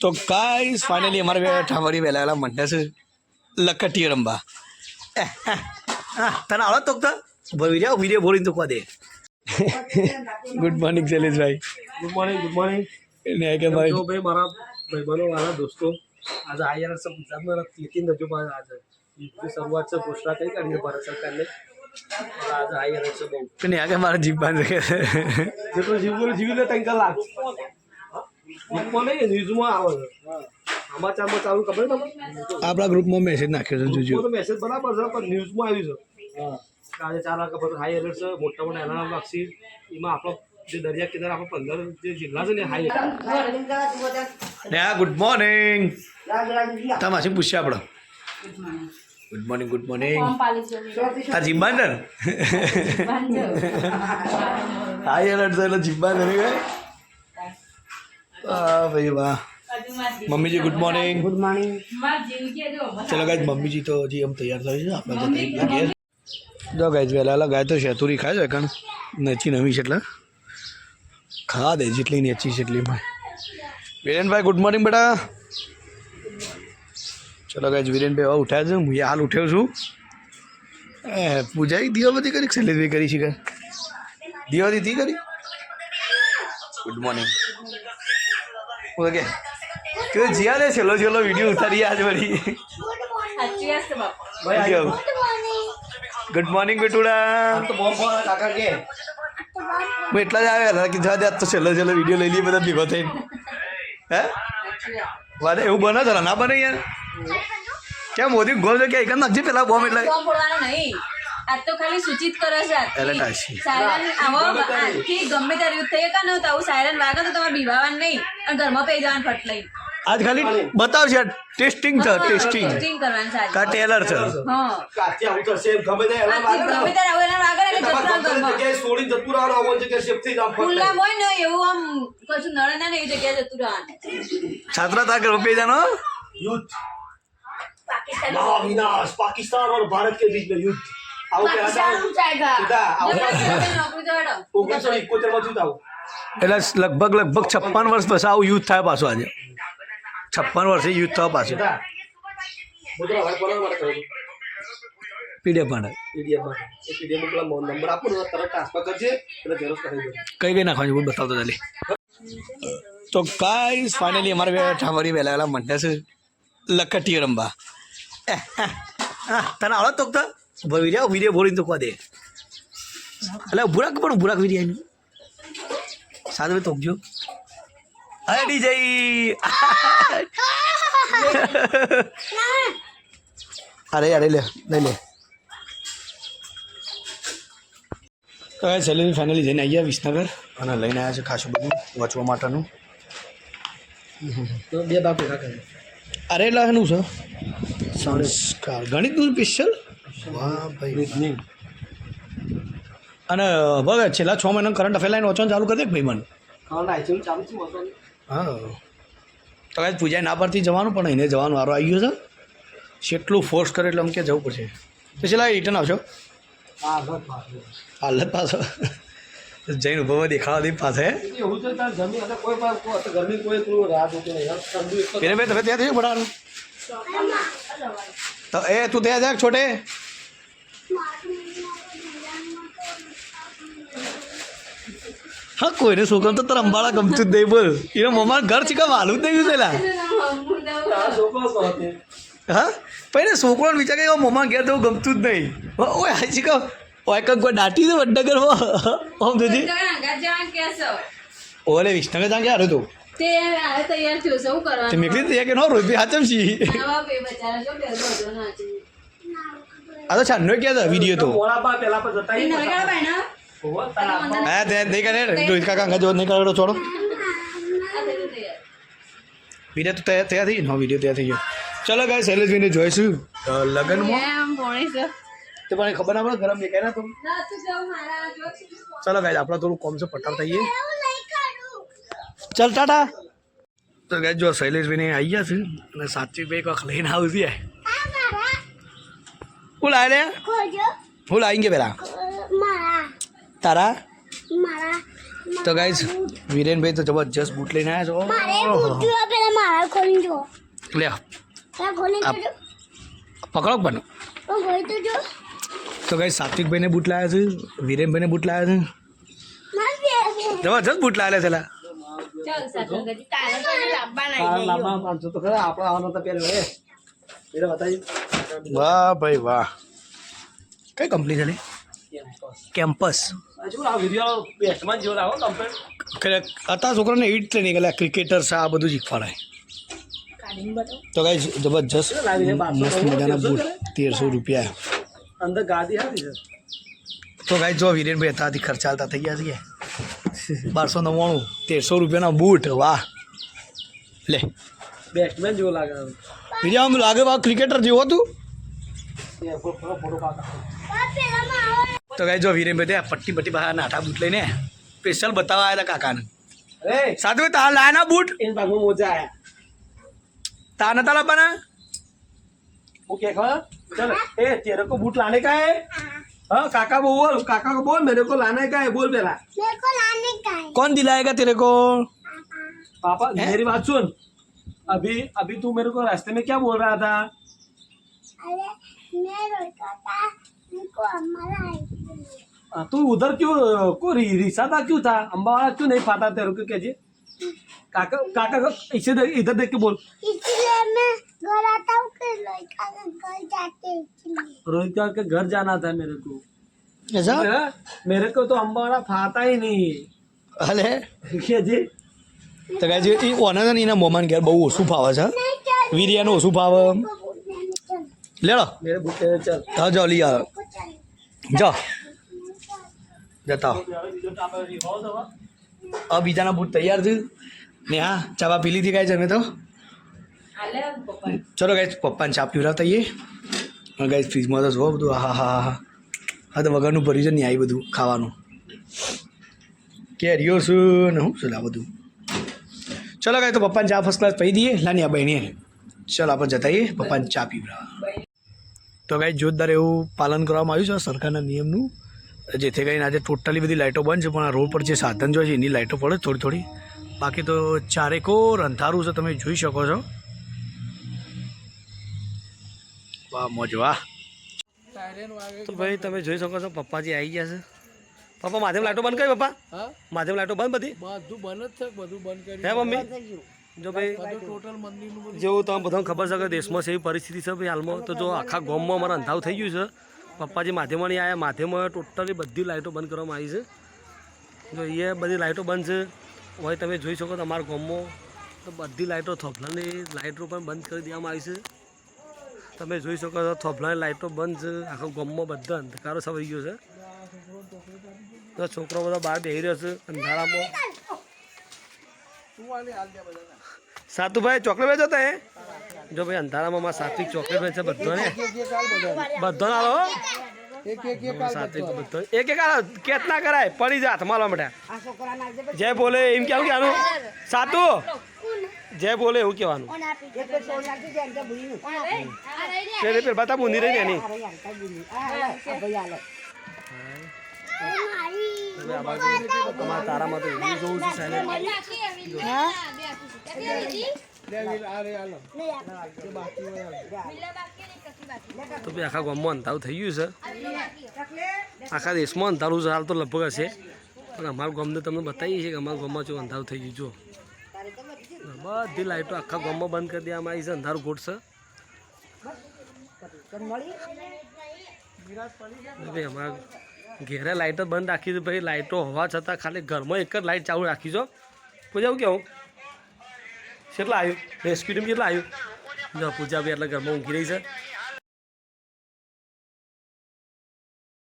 તો કાંઈ ફાઇનલી અમારે બે ઠામરી વહેલા મંડ્યા છે. લકટી રમવા તને આવડો તો તો? ભરી રહ્યા ઊભી રહ્યા ભરીને દે. Good morning Shaileshbhai good morning good morning ને કે ભાઈ ભાઈ મારા ભાઈબંધો મારા દોસ્તો? આજે આઈઆરએસ ગુજરાતમાં તીન રજૂ પાસે આજે. યુદ્ધની શરૂઆત છે ઘોષણા કરી કાઢીને ભારત સરકારને. આજે આઈઆરએસ બહુ. ને આગળ મારા જીવ બાંધે જેટલું જીવવું જીવી લે તંકા લાગ નહીં ન્યૂઝમાં આવે. છે સમાચારમાં ચાલુ ખબર તમને? આપણા ગ્રુપમાં મેસેજ નાખ્યો છે જોજો. તો મેસેજ બરાબર છે પણ ન્યૂઝમાં આવ્યું છે. આજે ચાર વાગે પછી હાઈ એલર્ટ છે મોટા મોટા એલાર્મ લાગશે. એમાં આપણો જે દરિયા કિનારે આપણે પંદર જે જિલ્લા છે ને હાઈ ને ગુડ મોર્નિંગ તમાસી પૂછ્યા આપણે ગુડ મોર્નિંગ ગુડ મોર્નિંગ આ જિમ્બાન્ડર હાઈ એલર્ટ છે એટલે જિમ્બાન્ડર ગઈ વાહ ભાઈ વાહ. મમ્મીજી ગુડ મોર્નિંગ ગુડ મોર્નિંગ ચલો ગાય મમ્મીજી તો હજી આમ તૈયાર થાય છે. આપણે તો તૈયાર લાગીએ જો ગાય વહેલા ગાય તો શેતુરી ખાય છે કારણ નેચી નવી છે એટલે. ખા દે જેટલી નેચી છે એટલી વિરેનભાઈ ગુડ મોર્નિંગ બેટા. ચલો ગાય વિરેનભાઈ હવે ઉઠ્યા છે. હું હાલ ઉઠ્યો છું. એ પૂજા બધી કરી શૈલેષભાઈ કરી છે દીવાબત્તી તી કરી? ગુડ મોર્નિંગ ઓકે કે જીયા લે છેલ્લો છેલ્લો વીડિયો ઉતારી આજ વળી. Good morning. બેટુડા. તો બોમ્બ કાકા કે. હું એટલા જ આવ્યા હતા કે જવા દે તો છેલ્લો છેલ્લો વીડિયો લઈ લઈએ બધા ભેગો થઈને. હે? વાત એવું બને છે ના બને યાર? કેમ મોદી ગોલ કે એક નાખજે પેલા બોમ્બ એટલે. બોમ્બ ફોડવાનો નહીં. આ તો ખાલી સૂચિત કરે છે આજથી. એટલે ટાશી. સાયરન આવો આજથી ગમે ત્યારે યુદ્ધ થઈ કાં તો આવું સાયરન વાગે તો તમારે બીવાવાનું નહીં અને ઘરમાં પઈ જવાનું ફટ લઈ આજ ખાલી બતાવશે ટેસ્ટિંગ છે ટેસ્ટિંગ ટેસ્ટિંગ કરવાનું છે આજે. કા ટેલર છે હા કાચી આવું થશે ગમે તે એલાર્મ આજથી વાગે ગમે ત્યારે આવું એના વાગે એટલે જતું તમારે રહેવાનું ઘરમાં. જગ્યાએ છોડીને જતું રહેવાનું આવું જગ્યાએ shift થઈ જાવ ફટ ખુલ્લામાં હોય ને એવું આમ કશું નડે ના ને એવી જગ્યાએ જતું રહેવાનું છાત્રા તાકર રૂપિયા જાનો युद्ध महाविनाश पाकिस्तान और भारत के बीच में युद्ध એટલે લગભગ લગભગ છપ્પન વર્ષ પછી આવું યુદ્ધ થાય પાછું આજે. છપ્પન વર્ષે યુદ્ધ થવા પાછું. પીડીએફ માટે. કઈ કઈ નાખવાની બતાવતો ચાલી તો કાંઈ ફાઇનલી અમારે બે ઠામરી વહેલા છે. લખટીય રમવા તને આવડે તો? તો ભરી જાઓ વીડિયો ભરીને તો કહો દે એટલે ભૂરાક પણ ભૂરાક વીડિયો સાદવે તોકજો અરે ડીજે. અરે અરે લે લઈ લે. તો સેલેરી ફાઇનલી જઈને આવ્યા વિસનગર. અને લઈને આવ્યા છે ખાસું બધું વાંચવા માટેનું. તો બે બાપુ અરે એટલે એનું છે? સંસ્કાર. ગણિતનું સ્પેશિયલ અને હવે છેલ્લા છ મહિના કરંટ અફેર લાઈન વાંચવાનું ચાલુ કરી દે ભાઈ મને? હા કદાચ ચાલુ છે વાંચવાનું હા. તો કાંઈ પૂજા ના પરથી જવાનું પણ એને જવાનું વારો આવી ગયો છે. જેટલું ફોર્સ કરે એટલે અમ કે જવું પડશે. તો છેલ્લા રિટર્ન આવશો? હાલત પાછો જઈને ઊભો દેખાવા દે પાસે ભાઈ તમે ત્યાં થયું ભણાવાનું તો એ તું ત્યાં જા છોટે. હા કોઈને છોકરા તો તારા અંબાળા ગમતું જ નહીં બોલ. એનો મમ્મા ઘર છે કે વાલું જ નહીં પેલા? છોકરો હા? પછી એને છોકરોને વિચાર કે મમ્મા ઘેર તો ગમતું જ નહીં. ઓય હાજી કહો ઓય કંઈક કોઈ દાટી દે વડનગર ઓમ દીદી ઓલે વિષ્ણુ ત્યાં ક્યાં તું તે તૈયાર થયો શું તે મેં કીધું તૈયાર કે નો રોપી હાચમ છી આવા બે બચારા જો ડર બધો ના છે. આ તો છાનનો ક્યાં હતા વીડિયો તો. હા તે નહીં કરે રોહિત કાકા જો નહીં કરે છોડો. વીડિયો તો તૈયાર તૈયાર થઈ ગયો હા વીડિયો તૈયાર થઈ ગયો. ચલો ગાય શૈલેષભાઈને જોઈશું. લગ્નમાં. તો પણ ખબર ના પડે ગરમ દેખાય ના તો. ના. ચલો ગાય આપણે થોડું કોમ છે પટાવ થઈએ. ચલ ટાટા. તો ગાય જો શૈલેષભાઈને આવી ગયા છે અને સાચી બે વખત લઈને આવતી હું લાવે લે હું લાવી ગયા પેલા તારા તો ગાઈઝ વિરેનભાઈ તો જબરજસ્ત બૂટ લઈને આવ્યા છો પૂછ્યું પેલા મારા ખોલી જો લે પકડો પણ તો જો તો ગાઈઝ સાત્વિકભાઈને બૂટ લાવ્યા છે વિરેનભાઈને બૂટ લાવ્યા છે જબરજસ્ત બૂટ લાવેલા છે લા. ખરા આપણા આવવાનો તો પેલો એ બતાવી વાહ ભાઈ વાહ. કઈ કંપની છે ને કેમ્પસ અત્યાર છોકરાને એટ ટ્રેનિંગ એટલે ક્રિકેટર છે આ બધું શીખવાડાય તો કઈ જબરજસ્ત મસ્ત મજાના બૂટ તેરસો રૂપિયા. અંદર ગાદી હતી તો કઈ જો વિરેનભાઈ હતાથી ખર્ચાલતા થઈ ગયા છે બારસો નવ્વાણું તેરસો રૂપિયાના બૂટ વાહ. લે. બેસ્ટમેન જેવો લાગે બીજા આમ લાગે બા ક્રિકેટર જેવો હતું? તો કઈ જો વીરેન ભાઈ પટ્ટી પટ્ટી બહાર નાઠા બૂટ લઈને સ્પેશિયલ બતાવવા આવ્યા હતા કાકાને. સાધુ તાર લાયા ના બૂટ? મોજા આયા. તાર નતા લાવવાના? હું કે ચલ એ તેરે કો બૂટ લાને કા હે. हाँ काका को बोल काका को बोल मेरे को लाना है का है बोल मेरा मेरे को लाने का है कौन दिलाएगा तेरे को पापा मेरी बात अभी अभी तू मेरे को रास्ते में क्या बोल रहा था? अरे मैं रोता था मेरे को हमारा तू उधर क्यों को रि- रिसा था क्यों था? अम्बावाड़ा क्यों नहीं पाता तेरे को क्या जी? काका काका को इसे देख इधर देख के बोल। इसलिए मैं घर आता हूँ फिर लड़का के घर जाते हैं इसलिए। रोहित का के घर जाना था मेरे को। ऐसा? मेरे को तो अम्बावाड़ा फाता ही नहीं। હલે क्या जी? તો કાંઈ જે એ ઓને ને એના મોમાન ઘેર બહુ ઓછું ફાવે છે. વીર્યાનું ઓછું ફાવે. લેડો. હા, જાઓ, લઈ આવો. જાઓ. જતા હવે બીજાના બૂટ તૈયાર થયું. ને હા ચાવા પી લીધી કાંઈ જમે તો. ચલો ગાઈસ પપ્પાને ચા પીવડાવ પીવડાવતા આવીએ ગાઈસ ફ્રીજમાં તો જોવો બધું. હા હા હા. હા હા તો વગરનું ભર્યું છે ને આવી બધું ખાવાનું. કેરીઓ છું ને શું છે બધું? ચલો કાંઈ તો પપ્પાને ચા ફર્સ્ટ ક્લાસ પી દઈએ. લાની આ બહેની. ચલો આપણે જતા આવીએ. પપ્પાને ચા પીવડાવવા. તો કાંઈ જોરદાર એવું પાલન કરવામાં આવ્યું છે સરકારના નિયમનું. જેથી કરીને આજે ટોટલી બધી લાઇટો બંધ છે, પણ આ રોડ પર જે સાધન જોઈએ છે, એની લાઇટો પડે થોડી થોડી. બાકી તો ચારેકોર અંધારું છે, તમે જોઈ શકો છો. વાહ, મોજ, વાહ. તો ભાઈ, તમે જોઈ શકો છો પપ્પાજી આવી ગયા છે. પપ્પા માધ્યમ લાઈટો બંધ કરી પપ્પા? હા? માધ્યમ લાઈટો બંધ બધી? બધું બંધ જ છે બધું બંધ કરી. હે મમ્મી? જો ભાઈ ટોટલ મંદિરનું જેવું તમે બધાને ખબર છે કે દેશમાં છે એવી પરિસ્થિતિ છે ભાઈ હાલમાં? તો જો આખા ગામમાં અમારે અંધાવ થઈ ગયું છે. પપ્પાજી માધ્યમમાં નહીં આવ્યા માધ્યમમાં ટોટલી બધી લાઈટો બંધ કરવામાં આવી છે. જો એ બધી લાઈટો બંધ છે. હોય તમે જોઈ શકો તમારા ગામમાં. તો બધી લાઈટો થોભલાની લાઈટો પણ બંધ કરી દેવામાં આવી છે. તમે જોઈ શકો છો થોભલાની લાઈટો બંધ છે. આખા ગામમાં બધા અંધકારો સવાઈ ગયો છે. તો છોકરો બધો બહાર બેસી રહ્યો છે અંધારામાં સાતુભાઈ ચોકલેટ વેચો તે જો ભાઈ અંધારામાં મારા સાત્વિક ચોકલેટ વેચે બધાને બધાને આલો હો. સાત્વિક બધો એક એક આલો ના કરાય પડી જાત હાથમાં માટે જય બોલે એમ કેવું કહેવાનું સાતુ જય બોલે એવું કહેવાનું પેલે પેલે બતા બુંદી રહી એની તમારા તારામાં તો એવું જોવું છે સાહેબ. તો ભાઈ આખા ગામમાં અંધારું થઈ ગયું છે. આખા દેશમાં અંધારું છે હાલ તો લગભગ હશે. પણ અમારા ગામને તમને બતાવીએ છીએ કે અમારા ગામમાં જો અંધારું થઈ ગયું જો બધી લાઈટો આખા ગામમાં બંધ કરી દેવામાં આવી છે અંધારું ગોઠશે છે અમારા ઘેરે લાઈટો બંધ રાખી છે ભાઈ. લાઈટો હોવા છતાં ખાલી ઘરમાં એક જ લાઈટ ચાલુ રાખી છો પૂજા એવું કેવું? કેટલા આવ્યું રેસ્ક્યુ ટીમ કેટલા આવ્યું પૂજા ભાઈ એટલે ઘરમાં ઊંઘી રહી છે.